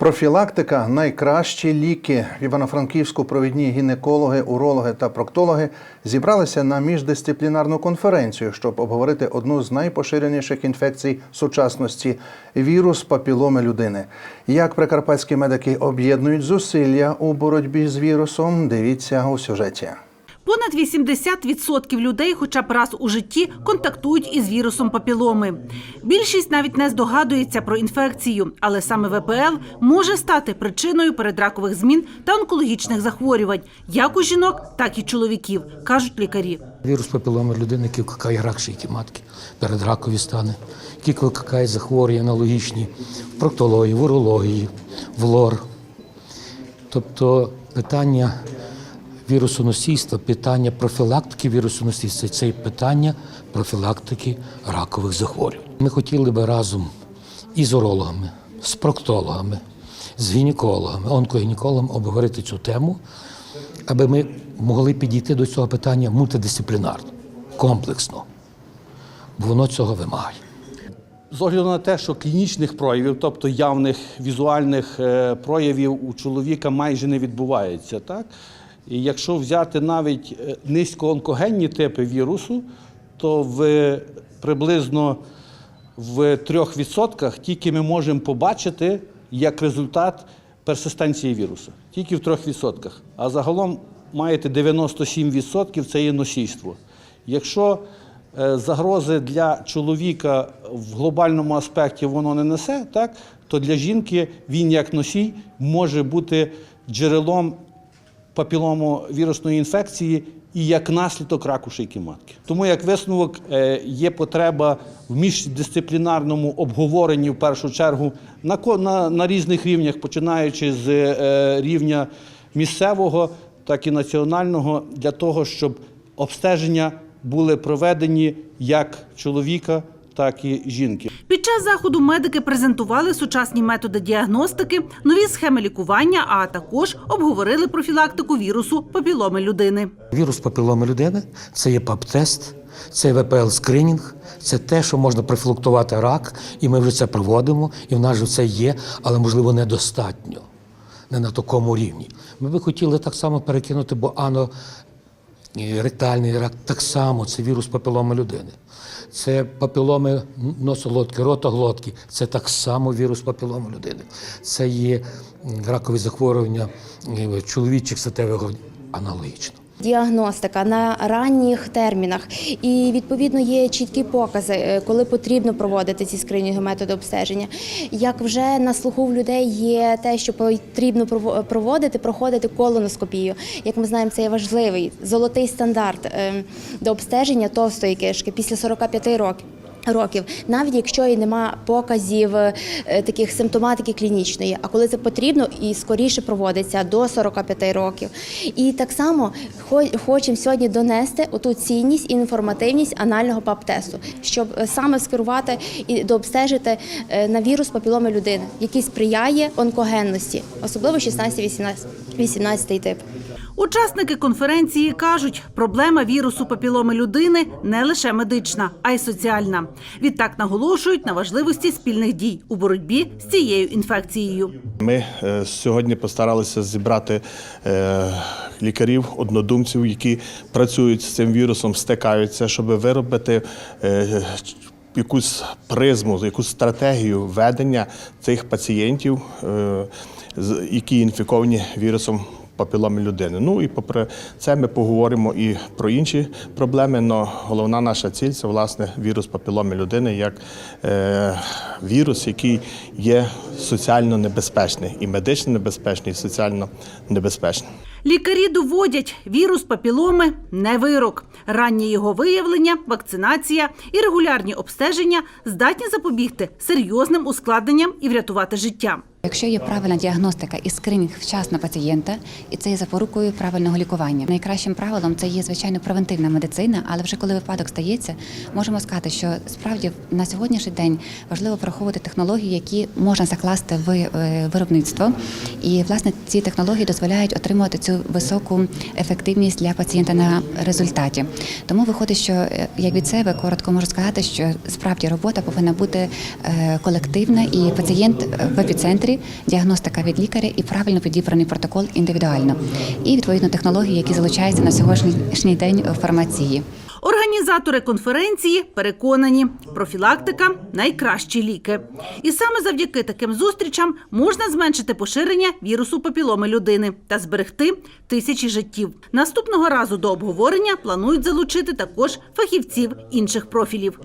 Профілактика найкращі ліки. В Івано-Франківську провідні гінекологи, урологи та проктологи зібралися на міждисциплінарну конференцію, щоб обговорити одну з найпоширеніших інфекцій сучасності вірус папіломи людини. Як прикарпатські медики об'єднують зусилля у боротьбі з вірусом, дивіться у сюжеті. Понад 80% людей хоча б раз у житті контактують із вірусом папіломи. Більшість навіть не здогадується про інфекцію, але саме ВПЛ може стати причиною передракових змін та онкологічних захворювань, як у жінок, так і чоловіків, кажуть лікарі. Вірус папіломи людини, який викликає рак шийки матки, передракові стани, які викликає захворювання аналогічні в проктології, в урології, в лор. Тобто питання вірусоносійства, питання профілактики вірусоносійства це і питання профілактики ракових захворювань. Ми хотіли би разом із урологами, з проктологами, з гінекологами, онкогінекологами обговорити цю тему, аби ми могли підійти до цього питання мультидисциплінарно, комплексно, бо воно цього вимагає. З огляду на те, що клінічних проявів, тобто явних візуальних е, проявів у чоловіка майже не відбувається. Так? І якщо взяти навіть е, низькоонкогенні типи вірусу, то в приблизно в 3% тільки ми можемо побачити як результат персистенції вірусу. Тільки в 3%. А загалом маєте 97% це є носійство. Якщо е, загрози для чоловіка в глобальному аспекті воно не несе, так, то для жінки він як носій може бути джерелом папіломовірусної інфекції і як наслідок раку шийки матки. Тому як висновок е, є потреба в міждисциплінарному обговоренні в першу чергу на, на, на різних рівнях, починаючи з е, рівня місцевого, так і національного, для того, щоб обстеження були проведені як чоловіка, так і жінки. Під час заходу медики презентували сучасні методи діагностики, нові схеми лікування, а також обговорили профілактику вірусу папіломи людини. Вірус папіломи людини це є ПАП-тест, це ВПЛ-скринінг, це те, що можна профілактувати рак, і ми вже це проводимо, і в нас же це є, але можливо недостатньо, не на такому рівні. Ми би хотіли так само перекинути, бо ано ректальний рак так само це вірус папіломи людини. Це папіломи носоглотки, ротоглотки, це так само вірус папіломи людини. Це є ракові захворювання е, чоловічих статевих аналогічно. Діагностика на ранніх термінах, і відповідно є чіткі покази, е, коли потрібно проводити ці скринінги методи обстеження. Як вже на слуху в людей є те, що потрібно прово- проводити, проходити колоноскопію. Як ми знаємо, це є важливий золотий стандарт е, до обстеження товстої кишки після 45 років. Років, навіть якщо і нема показів е, таких симптоматики клінічної, а коли це потрібно і скоріше проводиться до 45 років. І так само хо- хочемо сьогодні донести оту цінність і інформативність анального пап-тесту, щоб е, саме скерувати і дообстежити е, на вірус папіломи людини, який сприяє онкогенності, особливо 16-18 тип. Учасники конференції кажуть, проблема вірусу папіломи людини не лише медична, а й соціальна. Відтак наголошують на важливості спільних дій у боротьбі з цією інфекцією. Ми е, сьогодні постаралися зібрати е, лікарів, однодумців, які працюють з цим вірусом, стикаються, щоб виробити е, якусь призму, якусь стратегію ведення цих пацієнтів, які інфіковані вірусом. Папіломи людини. Ну і попри це ми поговоримо і про інші проблеми. але головна наша ціль це власне вірус папіломи людини як е, вірус, який є соціально небезпечний, і медично небезпечний, і соціально небезпечний. Лікарі доводять, вірус папіломи не вирок. Раннє його виявлення, вакцинація і регулярні обстеження здатні запобігти серйозним ускладненням і врятувати життя. Якщо є правильна діагностика і скринінг вчасно пацієнта, і це є запорукою правильного лікування. Найкращим правилом це є звичайно превентивна медицина, але вже коли випадок стається, можемо сказати, що справді на сьогоднішній день важливо враховувати технології, які можна закласти в е, виробництво. І власне ці технології дозволяють отримувати цю високу ефективність для пацієнта на результаті. Тому виходить, що е, як від себе коротко можу сказати, що справді робота повинна бути е, колективна, і пацієнт в епіцентрі лікарі, діагностика від лікаря і правильно підібраний протокол індивідуально. І відповідно технології, які залучаються на сьогоднішній день у фармації. Організатори конференції переконані, профілактика найкращі ліки. І саме завдяки таким зустрічам можна зменшити поширення вірусу папіломи людини та зберегти тисячі життів. Наступного разу до обговорення планують залучити також фахівців інших профілів.